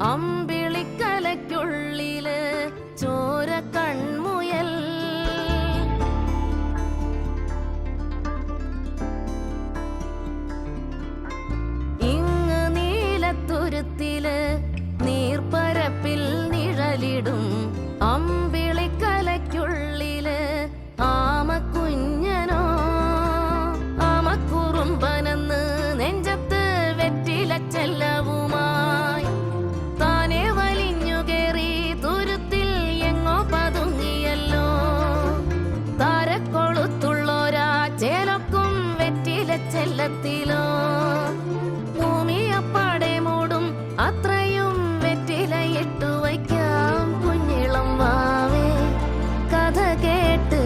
അമ്പിളിക്കലയ്ക്കുള്ളിൽ ചോര കൺമുയൽ. ഇങ് നീലത്തുരുത്തിൽ നീർപ്പരപ്പിൽ നിഴലിടും അമ്പി ചെല്ലത്തിലോ? ഭൂമിയപ്പാടെ മൂടും അത്രയും വെറ്റിലയിട്ടു വയ്ക്കാം. കുഞ്ഞിളം വാവേ കഥ കേട്ട്